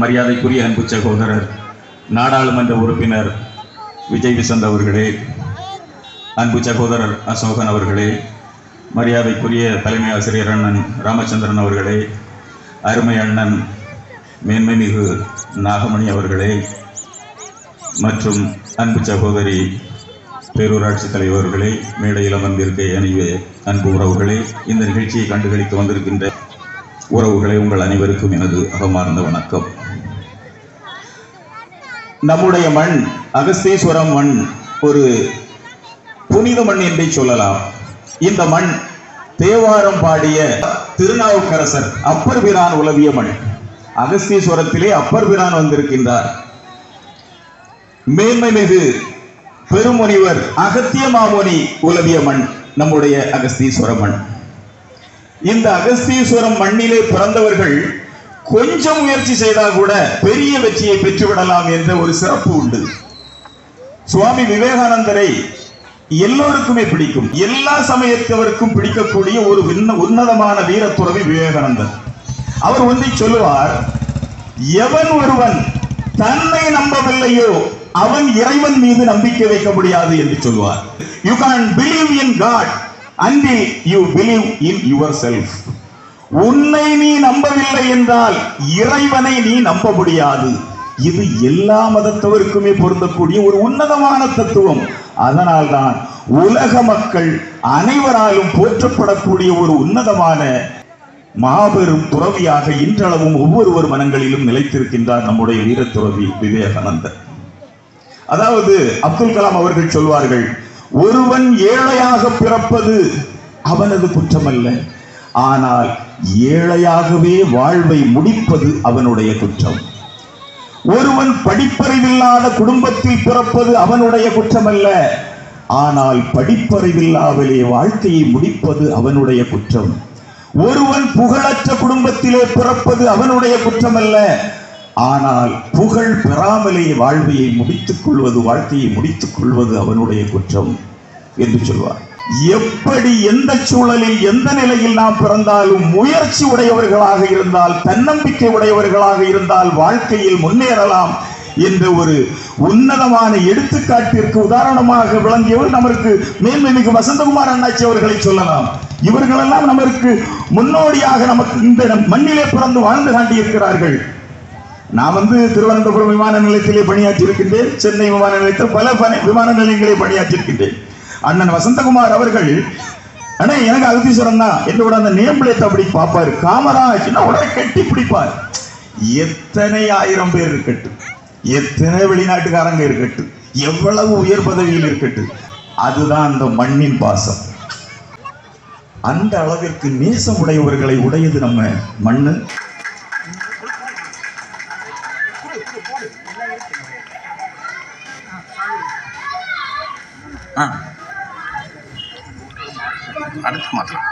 மரியாதைக்குரிய அன்பு சகோதரர் நாடாளுமன்ற உறுப்பினர் விஜய் விசந்த் அவர்களே அன்பு சகோதரர் அசோகன் அவர்களே மரியாதைக்குரிய தலைமை ஆசிரியர் அண்ணன் ராமச்சந்திரன் அவர்களே அருமை அண்ணன் மேன்மைமிகு நாகமணி அவர்களே மற்றும் அன்பு சகோதரி பேரூராட்சி தலைவர்களே மேடையில் அமர்ந்திருக்க அணிவே அன்பு உறவுகளே இந்த நிகழ்ச்சியை கண்டுகளித்து வந்திருக்கின்ற உறவுகளை உங்கள் அனைவருக்கும் எனது அகமார்ந்த வணக்கம். நம்முடைய மண் அகஸ்தீஸ்வரம் மண் ஒரு புனித மண் என்றே சொல்லலாம். இந்த மண் தேவாரம் பாடிய திருநாவுக்கரசர் அப்பர் பிரான் உலவிய மண். அகஸ்தீஸ்வரத்திலே அப்பர் பிரான் வந்திருக்கின்றார். மேன்மை மிகு பெருமுனிவர் அகத்திய மாமுனி உலவிய மண் நம்முடைய அகஸ்தீஸ்வர மண். இந்த அகஸ்தீஸ்வரம் மண்ணிலே பிறந்தவர்கள் கொஞ்சம் முயற்சி செய்தால் கூட பெரிய வெற்றியை பெற்றுவிடலாம் என்ற ஒரு சிறப்பு உண்டு. சுவாமி விவேகானந்தரை எல்லோருக்குமே பிடிக்கும். எல்லா சமயத்தவருக்கும் பிடிக்கக்கூடிய ஒரு உன்னதமான வீரத்துறவி விவேகானந்தர். அவர் ஒன்றை சொல்லுவார் எவன் ஒருவன் தன்னை நம்பவில்லையோ அவன் இறைவன் மீது நம்பிக்கை வைக்க முடியாது என்று சொல்வார் you can believe in God until you believe in yourself உன்னை நீ நம்பவில்லை என்றால் இறைவனை நீ நம்ப முடியாது. இது எல்லா மதத்தவருக்குமே பொருந்தக்கூடிய ஒரு உன்னதமான தத்துவம். அதனால்தான் உலக மக்கள் அனைவராலும் போற்றப்படக்கூடிய ஒரு உன்னதமான மாபெரும் துறவியாக இன்றளவும் ஒவ்வொருவர் மனங்களிலும் நிலைத்திருக்கின்றார் நம்முடைய வீரத்துறவி விவேகானந்தர். அதாவது அப்துல் கலாம் அவர்கள் சொல்வார்கள் ஒருவன் ஏழையாக பிறப்பது அவனது குற்றமல்ல. ஆனால் ஏழையாகவே வாழ்வை முடிப்பது அவனுடைய குற்றம். ஒருவன் படிப்பறிவில்லாத குடும்பத்தில் பிறப்பது அவனுடைய குற்றமல்ல. ஆனால் படிப்பறிவில்லாமலே வாழ்க்கையை முடிப்பது அவனுடைய குற்றம். ஒருவன் புகழற்ற குடும்பத்திலே பிறப்பது அவனுடைய குற்றமல்ல. ஆனால் புகழ் பெறாமலே வாழ்வையை முடித்துக் கொள்வது வாழ்க்கையை முடித்துக் கொள்வது அவனுடைய குற்றம் என்று சொல்வார். எப்படி எந்த சூழலில் எந்த நிலையில் நாம் பிறந்தாலும் முயற்சி உடையவர்களாக இருந்தால் தன்னம்பிக்கை உடையவர்களாக இருந்தால் வாழ்க்கையில் முன்னேறலாம் என்ற ஒரு உன்னதமான எடுத்துக்காட்டிற்கு உதாரணமாக விளங்கியவர் நமக்கு மேன்மைமிகு வசந்தகுமார் அண்ணாச்சி அவர்களை சொல்லலாம். இவர்களெல்லாம் நமக்கு முன்னோடியாக நமக்கு இந்த மண்ணிலே பிறந்து வாழ்ந்து காட்டியிருக்கிறார்கள். நான் வந்து திருவனந்தபுரம் விமான நிலையத்திலே பணியாற்றி இருக்கின்றேன் சென்னை விமான நிலையத்தில் பல பணி- விமான நிலையங்களே பணியாற்றியிருக்கின்றேன். அண்ணன் வசந்தகுமார் அவர்கள் அண்ணா எனக்கு அகதீஸ்வரன் தான். என்னோட அந்த நேம் பிளேட் அப்படி பார்ப்பாரு. காமராஜ்னா உடனே கட்டி பிடிப்பார். எத்தனை ஆயிரம் பேர் இருக்கட்டும் எத்தனை வெளிநாட்டுக்காரங்க இருக்கட்டும் எவ்வளவு உயர் பதவியில் இருக்கட்டும் அதுதான் அந்த மண்ணின் பாசம். அந்த அளவிற்கு நேசம் உடையவர்களை உடையது நம்ம மண்ணு. அடுத்து மாற்றலாம்